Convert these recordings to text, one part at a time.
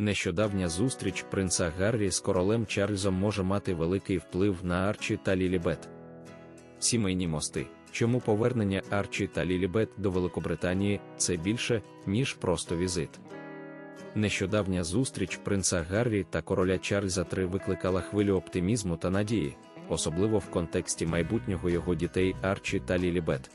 Нещодавня зустріч принца Гаррі з королем Чарльзом може мати великий вплив на Арчі та Лілібет. Сімейні мости. Чому повернення Арчі та Лілібет до Великобританії це більше, ніж просто візит. Нещодавня зустріч принца Гаррі та короля Чарльза III викликала хвилю оптимізму та надії, особливо в контексті майбутнього його дітей Арчі та Лілібет.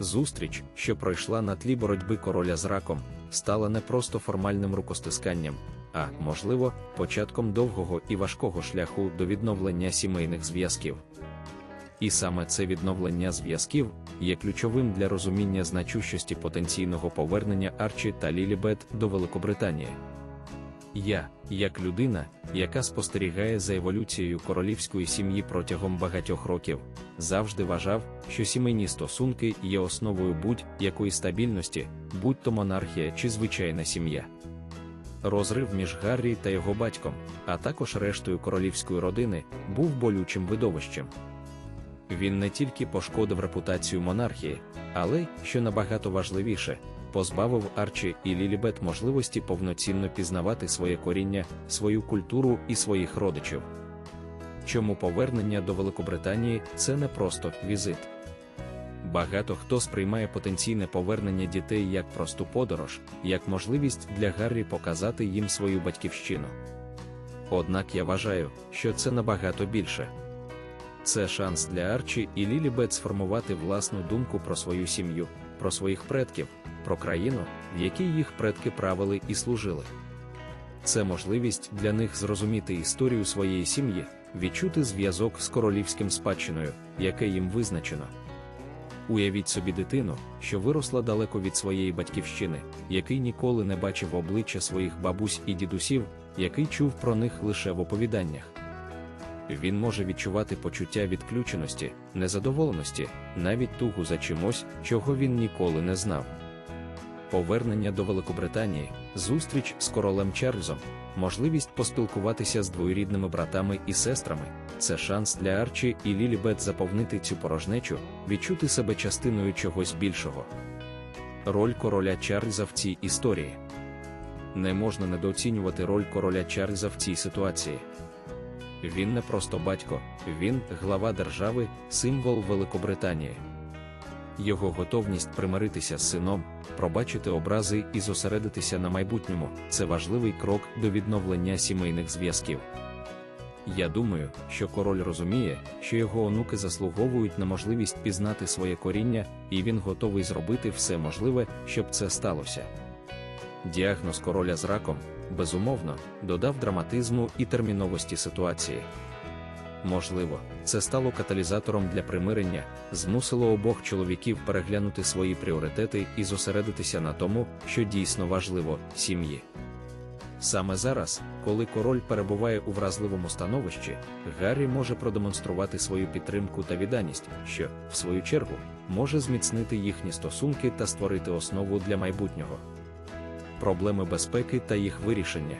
Зустріч, що пройшла на тлі боротьби короля з раком, стала не просто формальним рукостисканням, а, можливо, початком довгого і важкого шляху до відновлення сімейних зв'язків. І саме це відновлення зв'язків є ключовим для розуміння значущості потенційного повернення Арчі та Лілібет до Великобританії. Я, як людина, яка спостерігає за еволюцією королівської сім'ї протягом багатьох років, завжди вважав, що сімейні стосунки є основою будь-якої стабільності, будь то монархія чи звичайна сім'я. Розрив між Гаррі та його батьком, а також рештою королівської родини, був болючим видовищем. Він не тільки пошкодив репутацію монархії, але, що набагато важливіше, позбавив Арчі і Лілібет можливості повноцінно пізнавати своє коріння, свою культуру і своїх родичів. Чому повернення до Великобританії це не просто візит. Багато хто сприймає потенційне повернення дітей як просту подорож, як можливість для Гаррі показати їм свою батьківщину. Однак я вважаю, що це набагато більше. Це шанс для Арчі і Лілібет сформувати власну думку про свою сім'ю, про своїх предків, про країну, в якій їх предки правили і служили. Це можливість для них зрозуміти історію своєї сім'ї, відчути зв'язок з королівським спадщиною, яке їм визначено. Уявіть собі дитину, що виросла далеко від своєї батьківщини, який ніколи не бачив обличчя своїх бабусь і дідусів, який чув про них лише в оповіданнях. Він може відчувати почуття відключеності, незадоволеності, навіть тугу за чимось, чого він ніколи не знав. Повернення до Великобританії, зустріч з королем Чарльзом, можливість поспілкуватися з двоюрідними братами і сестрами це шанс для Арчі і Лілібет заповнити цю порожнечу, відчути себе частиною чогось більшого. Роль короля Чарльза в цій історії не можна недооцінювати роль короля Чарльза в цій ситуації. Він не просто батько, він глава держави, символ Великобританії. Його готовність примиритися з сином, пробачити образи і зосередитися на майбутньому це важливий крок до відновлення сімейних зв'язків. Я думаю, що король розуміє, що його онуки заслуговують на можливість пізнати своє коріння, і він готовий зробити все можливе, щоб це сталося. Діагноз короля з раком, безумовно, додав драматизму і терміновості ситуації. Можливо, це стало каталізатором для примирення, змусило обох чоловіків переглянути свої пріоритети і зосередитися на тому, що дійсно важливо сім'ї. Саме зараз, коли король перебуває у вразливому становищі, Гаррі може продемонструвати свою підтримку та відданість, що, в свою чергу, може зміцнити їхні стосунки та створити основу для майбутнього. Проблеми безпеки та їх вирішення.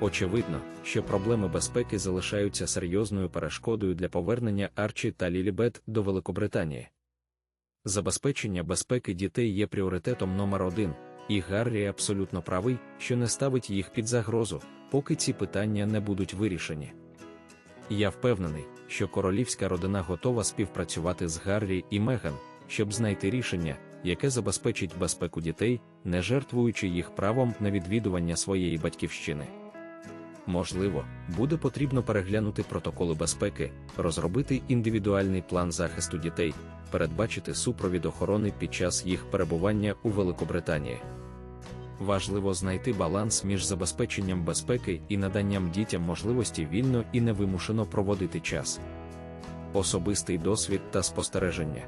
Очевидно, що проблеми безпеки залишаються серйозною перешкодою для повернення Арчі та Лілібет до Великобританії. Забезпечення безпеки дітей є пріоритетом номер один, і Гаррі абсолютно правий, що не ставить їх під загрозу, поки ці питання не будуть вирішені. Я впевнений, що королівська родина готова співпрацювати з Гаррі і Меган, щоб знайти рішення, яке забезпечить безпеку дітей, не жертвуючи їх правом на відвідування своєї батьківщини. Можливо, буде потрібно переглянути протоколи безпеки, розробити індивідуальний план захисту дітей, передбачити супровід охорони під час їх перебування у Великобританії. Важливо знайти баланс між забезпеченням безпеки і наданням дітям можливості вільно і невимушено проводити час. Особистий досвід та спостереження.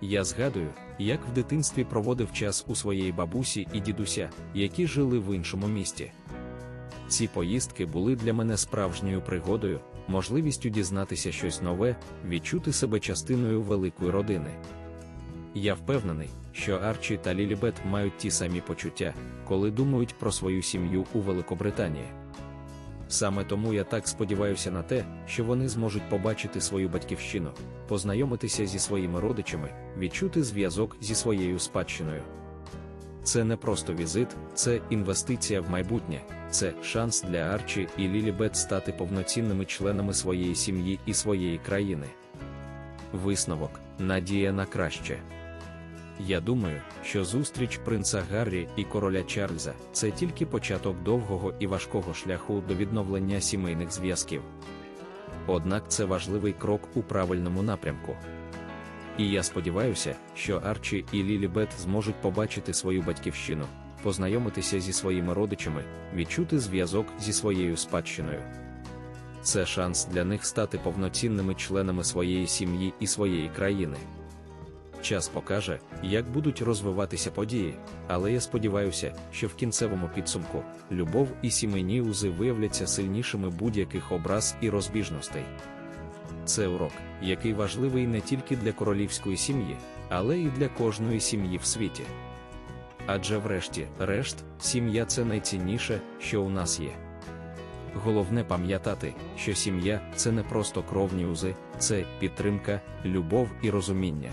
Я згадую, як в дитинстві проводив час у своєї бабусі і дідуся, які жили в іншому місті. Ці поїздки були для мене справжньою пригодою, можливістю дізнатися щось нове, відчути себе частиною великої родини. Я впевнений, що Арчі та Лілібет мають ті самі почуття, коли думають про свою сім'ю у Великобританії. Саме тому я так сподіваюся на те, що вони зможуть побачити свою батьківщину, познайомитися зі своїми родичами, відчути зв'язок зі своєю спадщиною. Це не просто візит, це інвестиція в майбутнє, це шанс для Арчі і Лілібет стати повноцінними членами своєї сім'ї і своєї країни. Висновок надія на краще. Я думаю, що зустріч принца Гаррі і короля Чарльза це тільки початок довгого і важкого шляху до відновлення сімейних зв'язків. Однак це важливий крок у правильному напрямку. І я сподіваюся, що Арчі і Лілібет зможуть побачити свою батьківщину, познайомитися зі своїми родичами, відчути зв'язок зі своєю спадщиною. Це шанс для них стати повноцінними членами своєї сім'ї і своєї країни. Час покаже, як будуть розвиватися події, але я сподіваюся, що в кінцевому підсумку любов і сімейні узи виявляться сильнішими будь-яких образ і розбіжностей. Це урок, який важливий не тільки для королівської сім'ї, але й для кожної сім'ї в світі. Адже врешті, решт, сім'я це найцінніше, що у нас є. Головне пам'ятати, що сім'я це не просто кровні узи, це підтримка, любов і розуміння.